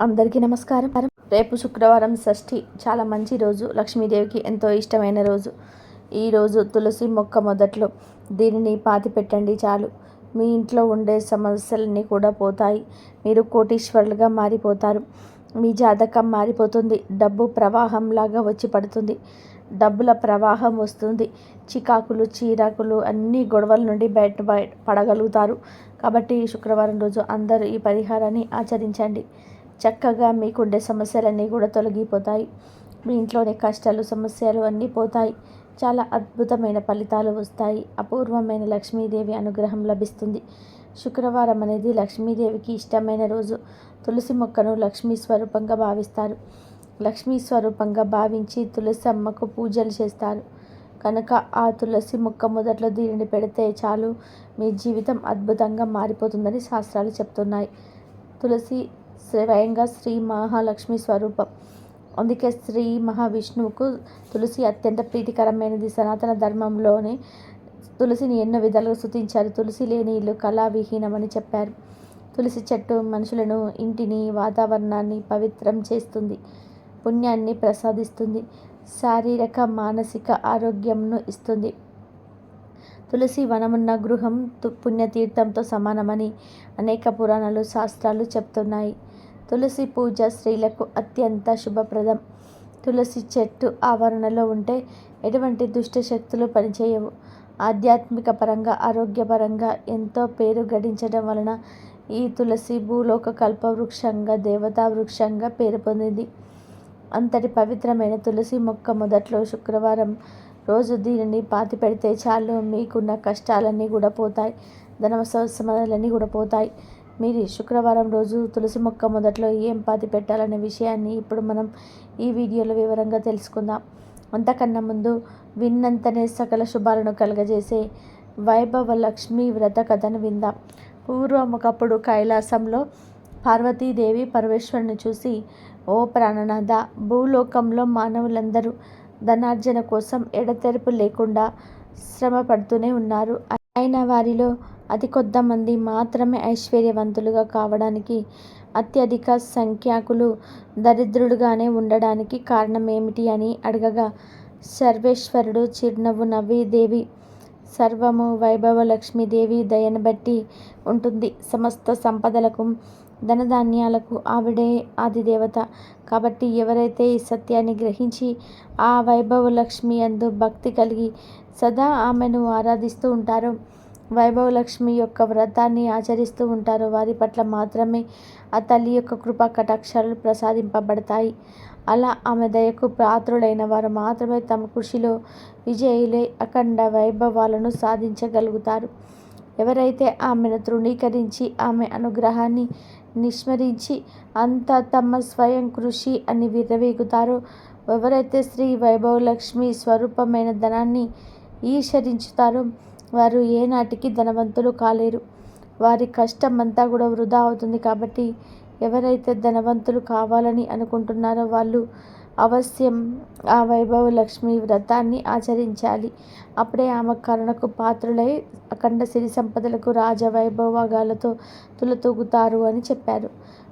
అందరికీ నమస్కారం. రేపు శుక్రవారం షష్ఠి. చాలా మంచి రోజు. లక్ష్మీదేవికి ఎంతో ఇష్టమైన రోజు. ఈ రోజు తులసి మొక్క మొదట్లో. దీనిని పాతి పెట్టండి చాలు. మీ ఇంట్లో ఉండే సమస్యలన్నీ కూడా పోతాయి. మీరు కోటీశ్వరులుగా మారిపోతారు. మీ జాతకం మారిపోతుంది. డబ్బు ప్రవాహంలాగా వచ్చి పడుతుంది. డబ్బుల ప్రవాహం వస్తుంది. చికాకులు చీరాకులు అన్ని గొడవల నుండి బయట బయట పడగలుగుతారు. కాబట్టి శుక్రవారం రోజు అందరూ ఈ పరిహారాన్ని ఆచరించండి. చక్కగా మీకుండే సమస్యలన్నీ కూడా తొలగిపోతాయి. మీ ఇంట్లోని కష్టాలు సమస్యలు అన్నీ పోతాయి. చాలా అద్భుతమైన ఫలితాలు వస్తాయి. అపూర్వమైన లక్ష్మీదేవి అనుగ్రహం లభిస్తుంది. శుక్రవారం అనేది లక్ష్మీదేవికి ఇష్టమైన రోజు. తులసి మొక్కను లక్ష్మీ స్వరూపంగా భావిస్తారు. లక్ష్మీ స్వరూపంగా భావించి తులసి అమ్మకు పూజలు చేస్తారు. కనుక ఆ తులసి మొక్క మొదట్లో దీనిని పెడితే చాలు. మీ జీవితం అద్భుతంగా మారిపోతుందని శాస్త్రాలు చెప్తున్నాయి. తులసి స్వయంగా శ్రీ మహాలక్ష్మి స్వరూపం. అందుకే శ్రీ మహావిష్ణువుకు తులసి అత్యంత ప్రీతికరమైనది సనాతన ధర్మంలోనే తులసిని ఎన్నో విధాలుగా స్థుతించారు తులసి లేని ఇల్లు కళావిహీనమని చెప్పారు. తులసి చెట్టు మనుషులను ఇంటిని వాతావరణాన్ని పవిత్రం చేస్తుంది. పుణ్యాన్ని ప్రసాదిస్తుంది. శారీరక మానసిక ఆరోగ్యంను ఇస్తుంది. తులసి వనమున్న గృహం పుణ్యతీర్థంతో సమానమని అనేక పురాణాలు శాస్త్రాలు చెప్తున్నాయి. తులసి పూజ స్త్రీలకు అత్యంత శుభప్రదం. తులసి చెట్టు ఆవరణలో ఉంటే ఎటువంటి దుష్ట శక్తులు పనిచేయవు. ఆధ్యాత్మిక పరంగా ఆరోగ్యపరంగా ఎంతో పేరు గడించడం వలన ఈ తులసి భూలోక కల్పవృక్షంగా దేవతా వృక్షంగా పేరు పొందింది. అంతటి పవిత్రమైన తులసి మొక్క మొదట్లో శుక్రవారం రోజు దీనిని పాతి పెడితే చాలు. మీకున్న కష్టాలన్నీ కూడా పోతాయి. ధన సమస్యలన్నీ కూడా పోతాయి. మీరు శుక్రవారం రోజు తులసి మొక్క మొదట్లో ఏం పాతి పెట్టాలనే విషయాన్ని ఇప్పుడు మనం ఈ వీడియోలో వివరంగా తెలుసుకుందాం. అంతకన్నా ముందు విన్నంతనే సకల శుభాలను కలగజేసే వైభవ లక్ష్మి వ్రత కథను విందాం. పూర్వం ఒకప్పుడు కైలాసంలో పార్వతీదేవి పరమేశ్వరుని చూసి ఓ ప్రాణనాథ భూలోకంలో మానవులందరూ ధనార్జన కోసం ఎడతెరపు లేకుండా శ్రమ పడుతూనే ఉన్నారు. అయిన వారిలో అతి కొద్దిమంది మాత్రమే ఐశ్వర్యవంతులుగా కావడానికి అత్యధిక సంఖ్యాకులు దరిద్రులుగానే ఉండడానికి కారణం ఏమిటి అని అడగగా సర్వేశ్వరుడు చిరునవ్వు నవ్వి దేవి సర్వము వైభవ లక్ష్మీదేవి దయను బట్టి ఉంటుంది. సమస్త సంపదలకు ధనధాన్యాలకు ఆవిడే ఆదిదేవత. కాబట్టి ఎవరైతే ఈ సత్యాన్ని గ్రహించి ఆ వైభవ లక్ష్మి అందు భక్తి కలిగి సదా ఆమెను ఆరాధిస్తూ ఉంటారో వైభవలక్ష్మి యొక్క వ్రతాన్ని ఆచరిస్తూ ఉంటారో. వారి పట్ల మాత్రమే ఆ తల్లి యొక్క కృపా కటాక్షాలు ప్రసాదింపబడతాయి. అలా ఆమె దయకు పాత్రులైన వారు మాత్రమే తమ కృషిలో విజయులై అఖండ వైభవాలను సాధించగలుగుతారు. ఎవరైతే ఆమెను తృణీకరించి ఆమె అనుగ్రహాన్ని నిస్మరించి అంతా తమ స్వయం కృషి అని విర్రవీగుతారో ఎవరైతే శ్రీ వైభవలక్ష్మి స్వరూపమైన ధనాన్ని ఈశ్వరించుతారో వారు ఏనాటికి ధనవంతులు కాలేరు. వారి కష్టం అంతా కూడా వృధా అవుతుంది కాబట్టి ఎవరైతే ధనవంతులు కావాలని అనుకుంటున్నారో వాళ్ళు అవశ్యం ఆ వైభవ లక్ష్మి వ్రతాన్ని ఆచరించాలి. అప్పుడే ఆమె కరుణకు పాత్రులై అఖండ సిరి సంపదలకు రాజవైభవగాలతో తులతూగుతారు అని చెప్పారు.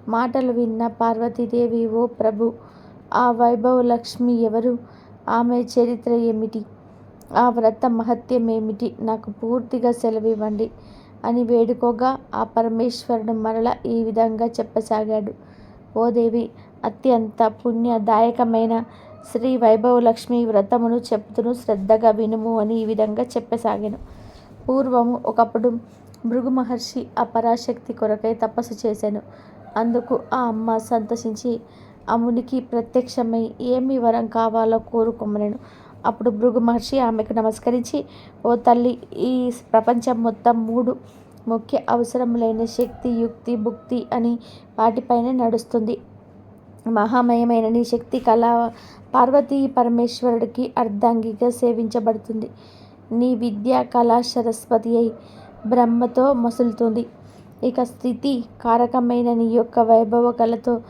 మాటలు విన్న పార్వతీదేవి ఓ ప్రభు ఆ వైభవ లక్ష్మి ఎవరు? ఆమె చరిత్ర ఏమిటి? ఆ వ్రత మహత్యమేమిటి? నాకు పూర్తిగా సెలవివ్వండి అని వేడుకోగా ఆ పరమేశ్వరుడు మరల ఈ విధంగా చెప్పసాగాడు. ఓ దేవి అత్యంత పుణ్యదాయకమైన శ్రీ వైభవలక్ష్మి వ్రతమును చెప్తును శ్రద్ధగా వినుము అని ఈ విధంగా చెప్పసాగాను. పూర్వము ఒకప్పుడు భృగు మహర్షి ఆ పరాశక్తి కొరకై తపస్సు చేశాను అందుకు ఆ అమ్మ సంతసించి అమునికి ప్రత్యక్షమై ఏమి వరం కావాలో కోరుకోమనను అప్పుడు భృగు మహర్షి ఆమెకు నమస్కరించి ఓ తల్లి ఈ ప్రపంచం మొత్తం మూడు ముఖ్య అవసరములైన శక్తి యుక్తి భుక్తి అని వాటిపైనే నడుస్తుంది. మహామయమైన నీ శక్తి కళ పార్వతీ పరమేశ్వరుడికి అర్ధాంగిగా సేవించబడుతుంది. నీ విద్య కళా సరస్వతి అయి బ్రహ్మతో మసులుతుంది. ఇక స్థితి కారకమైన నీ యొక్క వైభవ కళతో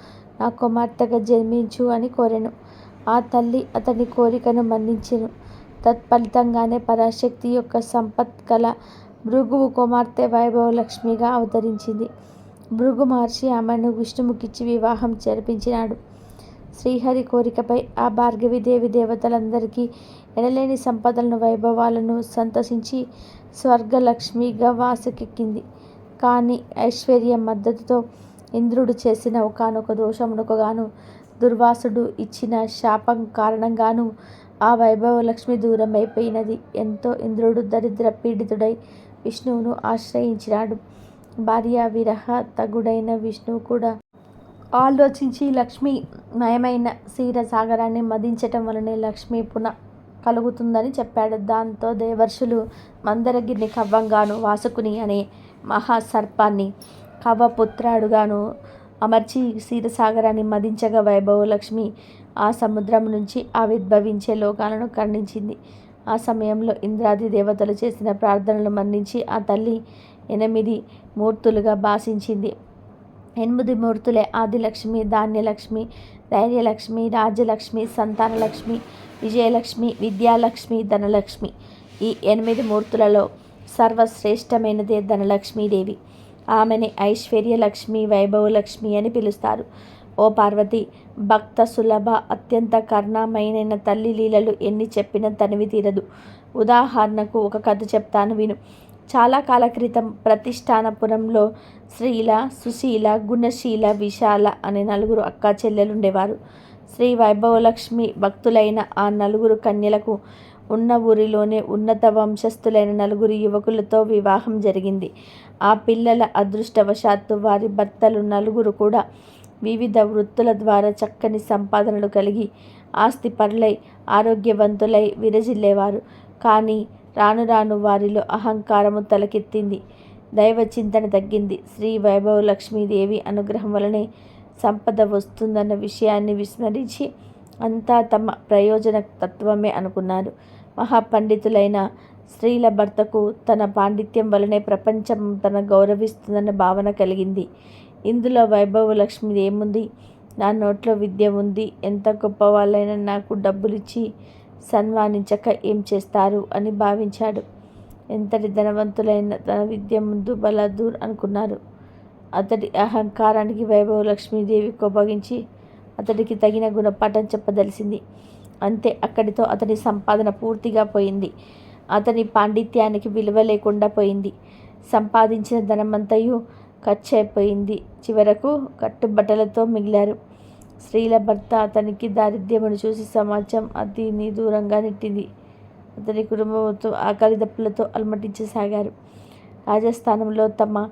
నా కుమార్తెగా జన్మించు అని కోరాను. ఆ తల్లి అతని కోరికను మన్నించెను. తత్ఫలితంగానే పరాశక్తి యొక్క సంపత్ కళ భృగువు కుమార్తె వైభవలక్ష్మిగా అవతరించింది. భృగు మహర్షి ఆమెను విష్ణుముఖిచ్చి వివాహం జరిపించినాడు. శ్రీహరి కోరికపై ఆ భార్గవిదేవి దేవతలందరికీ ఎడలేని సంపదలను వైభవాలను సంతసించి స్వర్గలక్ష్మిగా వాసకెక్కింది. కానీ ఐశ్వర్యం మద్దతుతో ఇంద్రుడు చేసిన ఒకనొక దోషమునకు గాను దుర్వాసుడు ఇచ్చిన శాపం కారణంగాను ఆ వైభవలక్ష్మి దూరమైపోయినది ఎంతో ఇంద్రుడు దరిద్ర పీడితుడై విష్ణువును ఆశ్రయించినాడు. భార్య విరహ తగుడైన విష్ణువు కూడా ఆలోచించి లక్ష్మి మయమైన క్షీరసాగరాన్ని మదించటం వలనే లక్ష్మి పునః కలుగుతుందని చెప్పాడు. దాంతో దేవర్షులు మందరగిరిని కవ్వంగాను వాసుకుని అనే మహాసర్పాన్ని కవ్వపుత్రాడుగాను అమర్చి క్షీరసాగరాన్ని మదించగా వైభవలక్ష్మి ఆ సముద్రం నుంచి ఆవిర్భవించే లోకాలను ఖండించింది. ఆ సమయంలో ఇంద్రాది దేవతలు చేసిన ప్రార్థనలు మన్నించి ఆ తల్లి ఎనిమిది మూర్తులుగా భాషించింది. ఎనిమిది మూర్తులే ఆదిలక్ష్మి ధాన్యలక్ష్మి ధైర్యలక్ష్మి రాజ్యలక్ష్మి సంతానలక్ష్మి విజయలక్ష్మి విద్యాలక్ష్మి ధనలక్ష్మి. ఈ ఎనిమిది మూర్తులలో సర్వశ్రేష్టమైనదే ధనలక్ష్మీదేవి. ఆమెని ఐశ్వర్యలక్ష్మి వైభవలక్ష్మి అని పిలుస్తారు. ఓ పార్వతి భక్త సులభ అత్యంత కరుణామయనైన తల్లి లీలలు ఎన్ని చెప్పినా తనివి తీరదు. ఉదాహరణకు ఒక కథ చెప్తాను విను. చాలా కాల క్రితం ప్రతిష్టానపురంలో శ్రీల సుశీల గుణశీల విశాల అనే నలుగురు అక్క చెల్లెలుండేవారు. శ్రీ వైభవలక్ష్మి భక్తులైన ఆ నలుగురు కన్యలకు ఉన్న ఊరిలోనే ఉన్నత వంశస్థులైన నలుగురు యువకులతో వివాహం జరిగింది. ఆ పిల్లల అదృష్టవశాత్తు వారి భర్తలు నలుగురు కూడా వివిధ వృత్తుల ద్వారా చక్కని సంపాదనలు కలిగి ఆస్తి పరులై ఆరోగ్యవంతులై విరజిల్లేవారు. కానీ రాను రాను వారిలో అహంకారము తలకెత్తింది. దైవ చింతన తగ్గింది. శ్రీ వైభవ లక్ష్మీదేవి అనుగ్రహం వలనే సంపద వస్తుందన్న విషయాన్ని విస్మరించి అంతా తమ ప్రయోజన తత్వమే అనుకున్నారు. మహాపండితులైన స్త్రీల భర్తకు తన పాండిత్యం వలనే ప్రపంచం తన గౌరవిస్తుందన్న భావన కలిగింది. ఇందులో వైభవ లక్ష్మిది ఏముంది? నా నోట్లో విద్య ఉంది. ఎంత గొప్ప వాళ్ళైనా నాకు డబ్బులిచ్చి సన్మానించక ఏం చేస్తారు? అని భావించాడు. ఎంతటి ధనవంతులైన తన విద్య ముందు బలదూర్ అనుకున్నారు. అతడి అహంకారానికి వైభవ లక్ష్మీదేవి కోపగించి అతడికి తగిన గుణపాఠం చెప్పదలిసింది. అంతే అక్కడితో అతని సంపాదన పూర్తిగా పోయింది. అతని పాండిత్యానికి విలువ లేకుండా పోయింది. సంపాదించిన ధనమంతయు ఖర్చు అయిపోయింది చివరకు కట్టుబట్టలతో మిగిలారు. స్త్రీల భర్త అతనికి దారిద్ర్యమును చూసి సమాజం అతిని దూరంగా నెట్టింది. అతని కుటుంబంతో ఆకలి దప్పులతో అలమటించసాగారు. రాజస్థానంలో తమ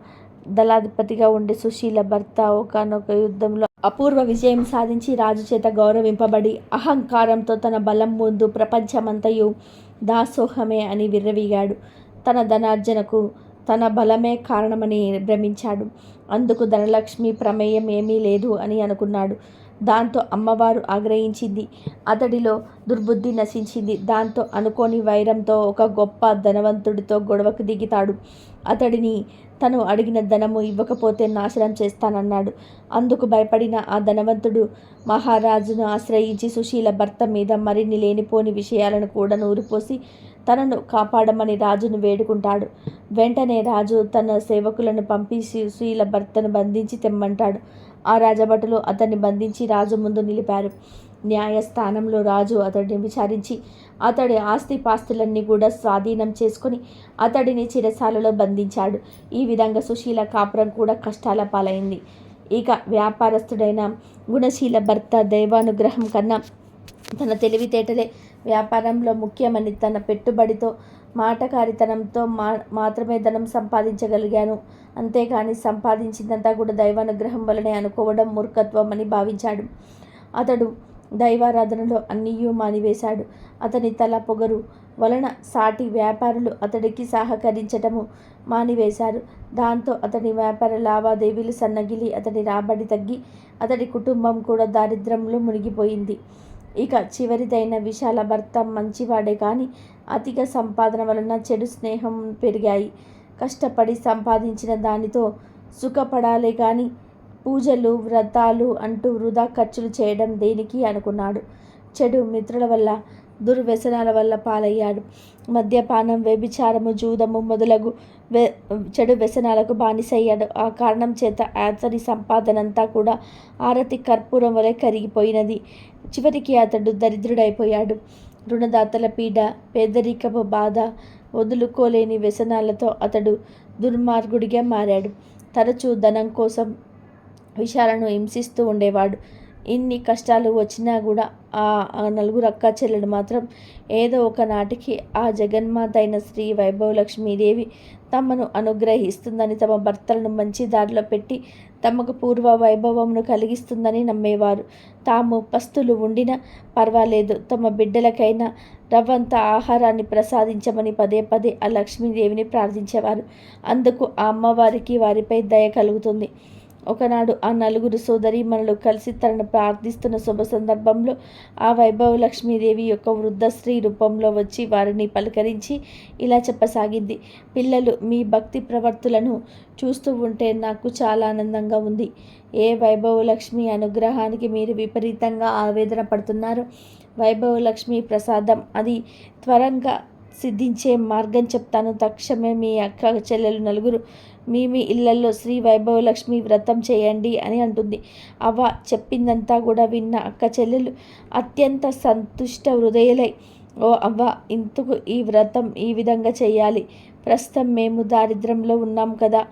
దళాధిపతిగా ఉండే సుశీల భర్త ఒకనొక యుద్ధంలో అపూర్వ విజయం సాధించి రాజు చేత గౌరవింపబడి అహంకారంతో తన బలం ముందు ప్రపంచమంతయు దాసోహమే అని విర్రవీగాడు. తన ధనార్జనకు తన బలమే కారణమని భ్రమించాడు. అందుకు ధనలక్ష్మి ప్రమేయం ఏమీ లేదు అని అనుకున్నాడు. దాంతో అమ్మవారు ఆగ్రహించింది. అతడిలో దుర్బుద్ధి నశించింది. దాంతో అనుకోని వైరంతో ఒక గొప్ప ధనవంతుడితో గొడవకు దిగుతాడు. అతడిని తను అడిగిన ధనము ఇవ్వకపోతే నాశనం చేస్తానన్నాడు. అందుకు భయపడిన ఆ ధనవంతుడు మహారాజును ఆశ్రయించి సుశీల భర్త మీద మరిన్ని లేనిపోని విషయాలను కూడా నూరిపోసి తనను కాపాడమని రాజును వేడుకుంటాడు. వెంటనే రాజు తన సేవకులను పంపి సుశీల భర్తను బంధించి తెమ్మంటాడు. ఆ రాజభటులు అతన్ని బంధించి రాజు ముందు నిలిపారు. న్యాయస్థానంలో రాజు అతడిని విచారించి అతడి ఆస్తిపాస్తులన్నీ కూడా స్వాధీనం చేసుకుని అతడిని చిరసాలలో బంధించాడు. ఈ విధంగా సుశీల కాపురం కూడా కష్టాల పాలైంది. ఇక వ్యాపారస్తుడైన గుణశీల భర్త దైవానుగ్రహం కన్నా తన తెలివితేటలే వ్యాపారంలో ముఖ్యమని తన పెట్టుబడితో మాటకారితనంతో మా మాత్రమే ధనం సంపాదించగలిగాను. అంతేకాని సంపాదించిందంతా కూడా దైవానుగ్రహం వలనే అనుకోవడం మూర్ఖత్వం అని భావించాడు. అతడు దైవారాధనలో అన్నీయూ మానివేశాడు. అతని తల పొగరు వలన సాటి వ్యాపారులు అతడికి సహకరించటము మానివేశారు. దాంతో అతని వ్యాపార లావాదేవీలు సన్నగిలి అతని రాబడి తగ్గి అతడి కుటుంబం కూడా దారిద్ర్యంలో మునిగిపోయింది. ఇక చివరిదైన విశాల భర్త మంచివాడే కానీ అధిక సంపాదన వలన చెడు స్నేహం పెరిగాయి. కష్టపడి సంపాదించిన దానితో సుఖపడాలే కానీ పూజలు వ్రతాలు అంటూ వృధా ఖర్చులు చేయడం దేనికి అనుకున్నాడు. చెడు మిత్రుల వల్ల దుర్వ్యసనాల వల్ల పాలయ్యాడు. మద్యపానం వ్యభిచారము జూదము మొదలగు వె చెడు వ్యసనాలకు బానిసయ్యాడు. ఆ కారణం చేత అతని సంపాదనంతా కూడా ఆరతి కర్పూరం వలె కరిగిపోయినది. చివరికి అతడు దరిద్రుడైపోయాడు. రుణదాతల పీడ పేదరికపు బాధ వదులుకోలేని వ్యసనాలతో అతడు దుర్మార్గుడిగా మారాడు. తరచూ ధనం కోసం విషయాలను హింసిస్తూ ఉండేవాడు. ఇన్ని కష్టాలు వచ్చినా కూడా ఆ నలుగురు అక్క చెల్లెలు మాత్రం ఏదో ఒక నాటికి ఆ జగన్మాత అయిన శ్రీ వైభవలక్ష్మీదేవి తమను అనుగ్రహిస్తుందని తమ భర్తలను మంచి దారిలో పెట్టి తమకు పూర్వ వైభవమును కలిగిస్తుందని నమ్మేవారు. తాము పస్తులు ఉండినా పర్వాలేదు. తమ బిడ్డలకైనా రవ్వంత ఆహారాన్ని ప్రసాదించమని పదే పదే ఆ లక్ష్మీదేవిని ప్రార్థించేవారు. అందుకు ఆ అమ్మవారికి వారిపై దయ కలుగుతుంది. ఒకనాడు ఆ నలుగురు సోదరీమణులు కలిసి తనను ప్రార్థిస్తున్న శుభ సందర్భంలో ఆ వైభవ లక్ష్మీదేవి యొక్క వృద్ధ స్త్రీ రూపంలో వచ్చి వారిని పలకరించి ఇలా చెప్పసాగింది. పిల్లలు మీ భక్తి ప్రవర్తులను చూస్తూ ఉంటే నాకు చాలా ఆనందంగా ఉంది. ఏ వైభవ లక్ష్మి అనుగ్రహానికి మీరు విపరీతంగా ఆవేదన పడుతున్నారు? వైభవ లక్ష్మి ప్రసాదం అది త్వరగా సిద్ధించే మార్గం చెప్తాను. తక్షణమే మీ అక్క చెల్లెలు నలుగురు మీ మీ ఇళ్ళలో శ్రీ వైభవలక్ష్మి వ్రతం చేయండి అని అంటుంది. అవ్వ చెప్పిందంతా కూడా విన్న అక్క చెల్లెలు అత్యంత సంతుష్ట హృదయలై ఓ అవ్వ ఇందుకు ఈ వ్రతం ఈ విధంగా చేయాలి. ప్రస్తుతం మేము దారిద్రంలో ఉన్నాం కదా.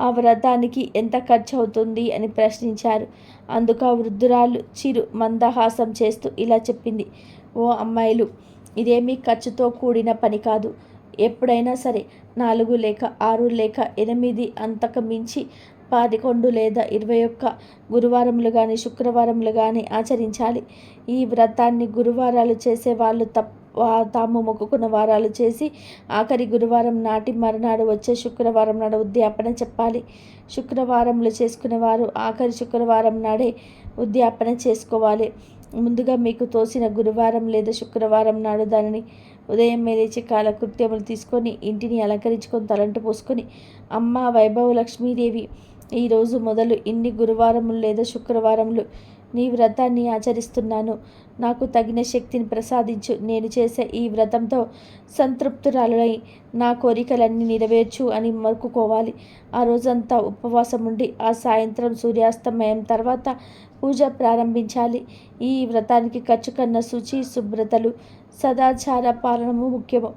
ఆ వ్రతానికి ఎంత ఖర్చు అవుతుంది అని ప్రశ్నించారు. అందుకు ఆ వృద్ధురాలు చిరు మందహాసం చేస్తూ ఇలా చెప్పింది. ఓ అమ్మాయిలు ఇదేమీ ఖర్చుతో కూడిన పని కాదు. ఎప్పుడైనా సరే నాలుగు లేక ఆరు లేక ఎనిమిది అంతకు మించి పదకొండు లేదా ఇరవై ఒక్క గురువారములు కానీ శుక్రవారములు కానీ ఆచరించాలి. ఈ వ్రతాన్ని గురువారాలు చేసే వాళ్ళు తప్ప తాము మొక్కుకున్న వారాలు చేసి ఆఖరి గురువారం నాటి మరునాడు వచ్చే శుక్రవారం నాడు ఉద్యాపన చెప్పాలి. శుక్రవారంలో చేసుకునేవారు ఆఖరి శుక్రవారం నాడే ఉద్యాపన చేసుకోవాలి. ముందుగా మీకు తోసిన గురువారం లేదా శుక్రవారం నాడు దానిని ఉదయం లేచి కాలకృత్యములు తీసుకొని ఇంటిని అలంకరించుకొని తలంటు పోసుకొని అమ్మ వైభవ లక్ష్మీదేవి ఈరోజు మొదలు ఇన్ని గురువారములు లేదా శుక్రవారములు నీ వ్రతాన్ని ఆచరిస్తున్నాను. నాకు తగిన శక్తిని ప్రసాదించు. నేను చేసే ఈ వ్రతంతో సంతృప్తురాలై నా కోరికలన్నీ నెరవేర్చు అని మొక్కుకోవాలి ఆ రోజంతా ఉపవాసం ఉండి ఆ సాయంత్రం సూర్యాస్తమయం తర్వాత పూజ ప్రారంభించాలి. ఈ వ్రతానికి ఖర్చు కన్న శుచి శుభ్రతలు సదాచార పాలనము ముఖ్యము.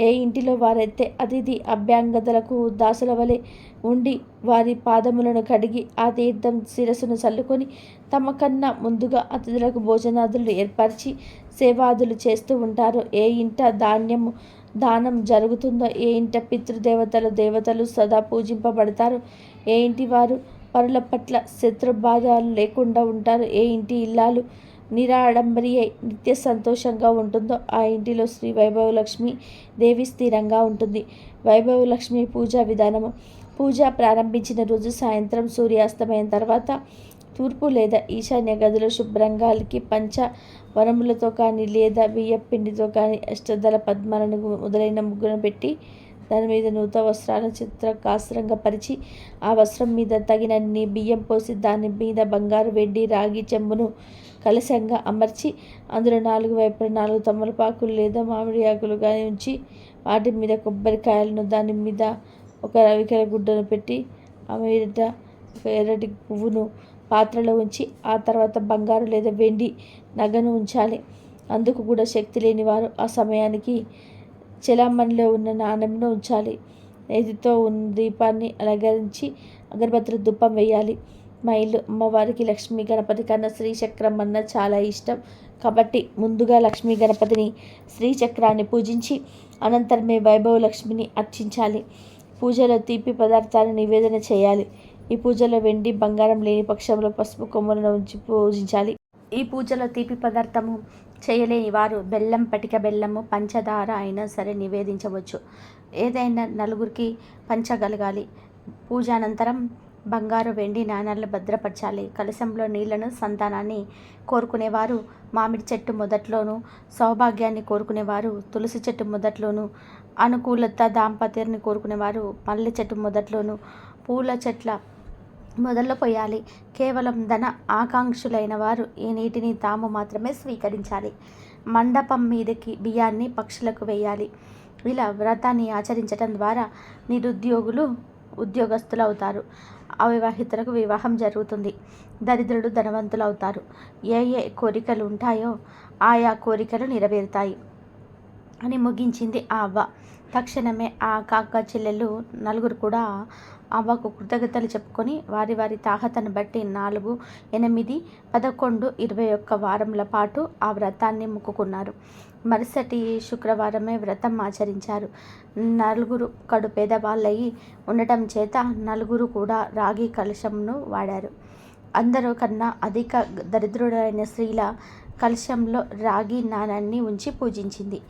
ఏ ఇంటిలో వారైతే అతిథి అభ్యాంగతలకు దాసుల వలె ఉండి వారి పాదములను కడిగి ఆ తీర్థం శిరస్సును చల్లుకొని తమ కన్నా ముందుగా అతిథులకు భోజనాదులు ఏర్పరిచి సేవాదులు చేస్తూ ఉంటారు. ఏ ఇంట ధాన్యము దానం జరుగుతుందో ఏ ఇంట పితృదేవతలు దేవతలు సదా పూజింపబడతారు. ఏ ఇంటి వారు పరుల పట్ల శత్రుబాధాలు లేకుండా ఉంటారు. ఏ ఇంటి ఇల్లాలు నిరాడంబరి అయి నిత్య సంతోషంగా ఉంటుందో ఆ ఇంటిలో శ్రీ వైభవలక్ష్మి దేవి స్థిరంగా ఉంటుంది. వైభవలక్ష్మి పూజా విధానము. పూజ ప్రారంభించిన రోజు సాయంత్రం సూర్యాస్తమైన తర్వాత తూర్పు లేదా ఈశాన్య గదిలో శుభ్రంగాలకి పంచ వనములతో కానీ లేదా బియ్యపిండితో కానీ అష్టదళ పద్మాలను మొదలైన ముగ్గును పెట్టి దాని మీద నూత వస్త్రాలను చిత్రకాస్త్రంగా పరిచి ఆ వస్త్రం మీద తగినన్ని బియ్యం పోసి దాని మీద బంగారు వెండి రాగి చెంబును కలశంగా అమర్చి అందులో నాలుగు వైపుల నాలుగు తమలపాకులు లేదా మామిడి ఆకులు కానీ ఉంచి వాటి మీద కొబ్బరికాయలను దాని మీద ఒక రవికల గుడ్డను పెట్టి ఆ మీద ఒక ఎర్రటి పువ్వును పాత్రలో ఉంచి ఆ తర్వాత బంగారు లేదా వెండి నగను ఉంచాలి. అందుకు కూడా శక్తి లేని వారు ఆ సమయానికి చెలామణిలో ఉన్న నాణెంను ఉంచాలి. నేతితో ఉన్న దీపాన్ని అలంకరించి అగరబత్తులు దుప్పం వేయాలి. మా ఇల్లు అమ్మవారికి లక్ష్మీ గణపతి కన్నా శ్రీచక్రం అన్న చాలా ఇష్టం. కాబట్టి ముందుగా లక్ష్మీ గణపతిని శ్రీచక్రాన్ని పూజించి అనంతరమే వైభవ లక్ష్మిని అర్చించాలి. పూజలో తీపి పదార్థాలు నివేదన చేయాలి. ఈ పూజలో వెండి బంగారం లేని పక్షంలో పసుపు కొమ్మలను ఉంచి పూజించాలి. ఈ పూజలో తీపి పదార్థము చేయలేని వారు బెల్లం పటిక బెల్లము పంచదార అయినా సరే నివేదించవచ్చు. ఏదైనా నలుగురికి పంచగలగాలి పూజ అనంతరం బంగారు వెండి నాణాలను భద్రపరచాలి. కలశంలో నీళ్ళను సంతానాన్ని కోరుకునేవారు. మామిడి చెట్టు మొదట్లోనూ సౌభాగ్యాన్ని కోరుకునేవారు. తులసి చెట్టు మొదట్లోనూ అనుకూలత దాంపత్యాన్ని కోరుకునేవారు. మల్లె చెట్టు మొదట్లోనూ పూల చెట్ల మొదలుపోయాలి పోయాలి. కేవలం ధన ఆకాంక్షులైన వారు ఈ నీటిని తాము మాత్రమే స్వీకరించాలి. మండపం మీదకి బియ్యాన్ని పక్షులకు వేయాలి. ఇలా వ్రతాన్ని ఆచరించడం ద్వారా నిరుద్యోగులు ఉద్యోగస్తులు అవుతారు అవివాహితులకు వివాహం జరుగుతుంది. దరిద్రుడు ధనవంతులు అవుతారు ఏ ఏ కోరికలు ఉంటాయో ఆయా కోరికలు నెరవేరుతాయి. అని ముగించింది ఆ అవ్వ. తక్షణమే ఆ కాక చెల్లెలు నలుగురు కూడా అవ్వకు కృతజ్ఞతలు చెప్పుకొని వారి వారి తాహతను బట్టి నాలుగు ఎనిమిది పదకొండు ఇరవై ఒక్క వారంల పాటు ఆ వ్రతాన్ని మొక్కుకున్నారు. మరుసటి శుక్రవారమే వ్రతం ఆచరించారు. నలుగురు కడు పేదవాళ్ళయి ఉండటం చేత నలుగురు కూడా రాగి కలశంను వాడారు. అందరూ కన్నా అధిక దరిద్రుడైన స్త్రీల కలశంలో రాగి నాణాన్ని ఉంచి పూజించింది.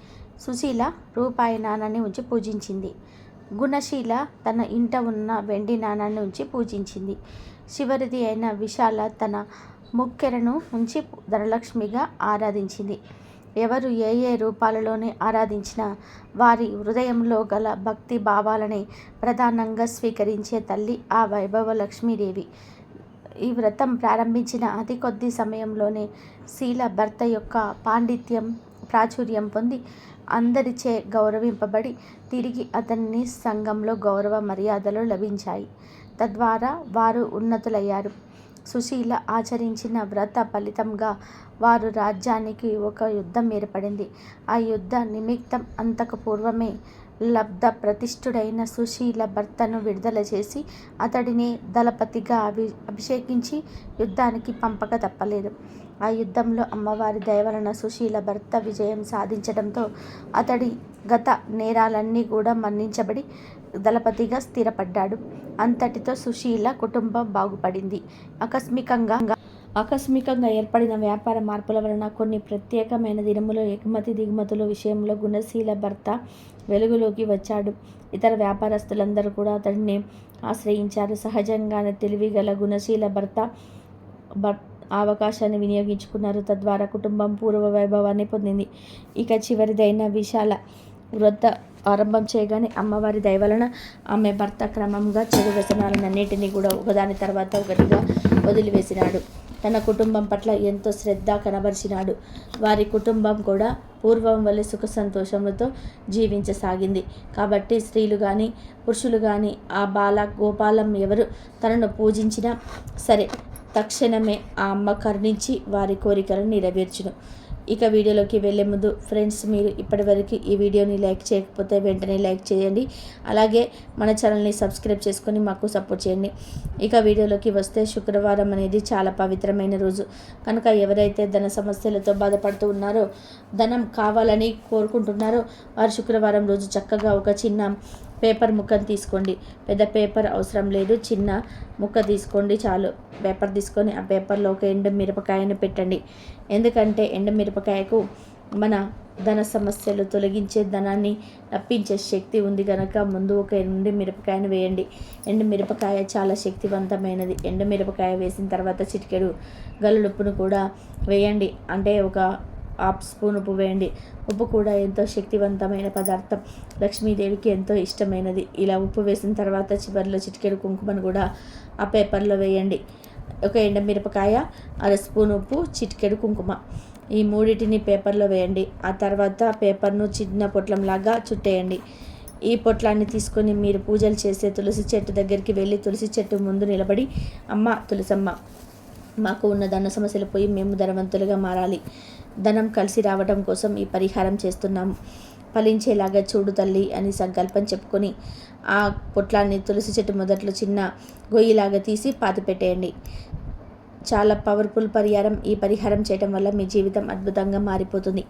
సుశీల రూపాయి నాణాన్ని ఉంచి పూజించింది. గుణశీల తన ఇంట ఉన్న వెండి నాణాన్ని ఉంచి పూజించింది. శివరిది అయిన విశాల తన ముక్కెరను ఉంచి ధనలక్ష్మిగా ఆరాధించింది. ఎవరు ఏ ఏ రూపాలలోనే ఆరాధించినా వారి హృదయంలో గల భక్తి భావాలని ప్రధానంగా స్వీకరించే తల్లి ఆ వైభవ లక్ష్మీదేవి ఈ వ్రతం ప్రారంభించిన అతి కొద్ది సమయంలోనే శీల భర్త యొక్క పాండిత్యం ప్రాచుర్యం పొంది అందరిచే గౌరవింపబడి తిరిగి అతన్ని సంఘంలో గౌరవ మర్యాదలు లభించాయి. తద్వారా వారు ఉన్నతులయ్యారు. సుశీల ఆచరించిన వ్రత ఫలితంగా వారు రాజ్యానికి ఒక యుద్ధం ఏర్పడింది. ఆ యుద్ధ నిమిత్తం అంతకు పూర్వమే లబ్ధ ప్రతిష్ఠుడైన సుశీల భర్తను విడుదల చేసి అతడిని దళపతిగా అభి అభిషేకించి యుద్ధానికి పంపక తప్పలేదు. ఆ యుద్ధంలో అమ్మవారి దయవలన సుశీల భర్త విజయం సాధించడంతో అతడి గత నేరాలన్నీ కూడా మన్నించబడి దళపతిగా స్థిరపడ్డాడు. అంతటితో సుశీల కుటుంబం బాగుపడింది. ఆకస్మికంగా ఆకస్మికంగా ఏర్పడిన వ్యాపార మార్పుల వలన కొన్ని ప్రత్యేకమైన దినములో ఎగుమతి దిగుమతుల విషయంలో గుణశీల భర్త వెలుగులోకి వచ్చాడు. ఇతర వ్యాపారస్తులందరూ కూడా అతడిని ఆశ్రయించారు. సహజంగానే తెలివిగల గుణశీల భర్త అవకాశాన్ని వినియోగించుకున్నారు. తద్వారా కుటుంబం పూర్వ వైభవాన్ని పొందింది. ఇక చివరిదైన విశాల వృద్ధ ఆరంభం చేయగానే అమ్మవారి దయవలన ఆమె భర్త క్రమంగా చెడు వ్యసనాలన్నింటినీ కూడా ఒకదాని తర్వాత ఒకటిగా వదిలివేసినాడు. తన కుటుంబం పట్ల ఎంతో శ్రద్ధ కనబరిచినాడు. వారి కుటుంబం కూడా పూర్వం వలె సుఖ సంతోషములతో జీవించసాగింది. కాబట్టి స్త్రీలు కానీ పురుషులు కానీ ఆ బాల గోపాలం ఎవరు తనను పూజించినా సరే తక్షణమే ఆ అమ్మ కరుణించి వారి కోరికలను నెరవేర్చును. ఇక వీడియోలోకి వెళ్ళే ముందు ఫ్రెండ్స్ మీరు ఇప్పటివరకు ఈ వీడియోని లైక్ చేయకపోతే వెంటనే లైక్ చేయండి. అలాగే మన ఛానల్ని సబ్స్క్రైబ్ చేసుకొని మాకు సపోర్ట్ చేయండి. ఇక వీడియోలోకి వస్తే శుక్రవారం అనేది చాలా పవిత్రమైన రోజు. కనుక ఎవరైతే ధన సమస్యలతో బాధపడుతూ ఉన్నారో ధనం కావాలని కోరుకుంటున్నారో వారు శుక్రవారం రోజు చక్కగా ఒక చిన్న పేపర్ ముక్కను తీసుకోండి. పెద్ద పేపర్ అవసరం లేదు. చిన్న ముక్క తీసుకోండి చాలు. పేపర్ తీసుకొని ఆ పేపర్లో ఒక ఎండు మిరపకాయను పెట్టండి. ఎందుకంటే ఎండు మిరపకాయకు మన ధన సమస్యలు తొలగించే ధనాన్ని రప్పించే శక్తి ఉంది కనుక ముందు ఒక ఎండు మిరపకాయను వేయండి. ఎండు మిరపకాయ చాలా శక్తివంతమైనది. ఎండు మిరపకాయ వేసిన తర్వాత చిటికెడు గల్లుడుప్పును కూడా వేయండి. అంటే ఒక హాఫ్ స్పూన్ ఉప్పు వేయండి ఉప్పు కూడా ఎంతో శక్తివంతమైన పదార్థం. లక్ష్మీదేవికి ఎంతో ఇష్టమైనది. ఇలా ఉప్పు వేసిన తర్వాత చివరిలో చిటికెడు కుంకుమను కూడా ఆ పేపర్లో వేయండి. ఒక ఎండమిరపకాయ అర స్పూన్ ఉప్పు చిటికెడు కుంకుమ. ఈ మూడింటిని పేపర్లో వేయండి. ఆ తర్వాత పేపర్ను చిన్న పొట్లంలాగా చుట్టేయండి. ఈ పొట్లాన్ని తీసుకొని మీరు పూజలు చేసే తులసి చెట్టు దగ్గరికి వెళ్ళి తులసి చెట్టు ముందు నిలబడి అమ్మ తులసమ్మ మాకు ఉన్న ధన సమస్యలు పోయి మేము ధనవంతులుగా మారాలి. ధనం కలిసి రావడం కోసం ఈ పరిహారం చేస్తున్నాము ఫలించేలాగా చూడు తల్లి అని సంకల్పం చెప్పుకొని ఆ పొట్లాన్ని తులసి చెట్టు మొదట్లో చిన్న గొయ్యిలాగా తీసి పాతి పెట్టేయండి. చాలా పవర్ఫుల్ పరిహారం. ఈ పరిహారం చేయడం వల్ల మీ జీవితం అద్భుతంగా మారిపోతుంది.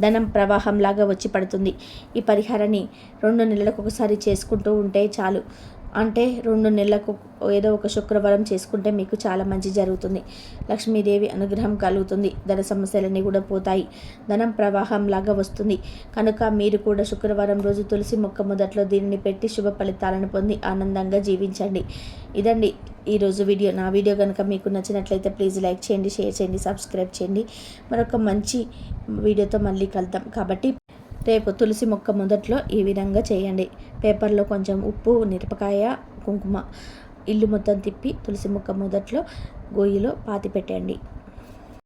ధనం ప్రవాహంలాగా వచ్చి పడుతుంది. ఈ పరిహారాన్ని రెండు నెలలకు ఒకసారి చేసుకుంటూ ఉంటే చాలు. అంటే రెండు నెలలకు ఏదో ఒక శుక్రవారం చేసుకుంటే మీకు చాలా మంచి జరుగుతుంది. లక్ష్మీదేవి అనుగ్రహం కలుగుతుంది. ధన సమస్యలన్నీ కూడా పోతాయి. ధనం ప్రవాహం లాగా వస్తుంది. కనుక మీరు కూడా శుక్రవారం రోజు తులసి మొక్క మొదట్లో దీనిని పెట్టి శుభ ఫలితాలను పొంది ఆనందంగా జీవించండి. ఇదండి ఈరోజు వీడియో. నా వీడియో కనుక మీకు నచ్చినట్లయితే ప్లీజ్ లైక్ చేయండి షేర్ చేయండి సబ్స్క్రైబ్ చేయండి. మరొక మంచి వీడియోతో మళ్ళీ కలుద్దాం. కాబట్టి రేపు తులసి మొక్క మొదట్లో ఈ విధంగా చేయండి. పేపర్లో కొంచెం ఉప్పు మిరపకాయ కుంకుమ ఇల్లు మొత్తం తిప్పి తులసి మొక్క మొదట్లో గొయ్యిలో పాతి పెట్టండి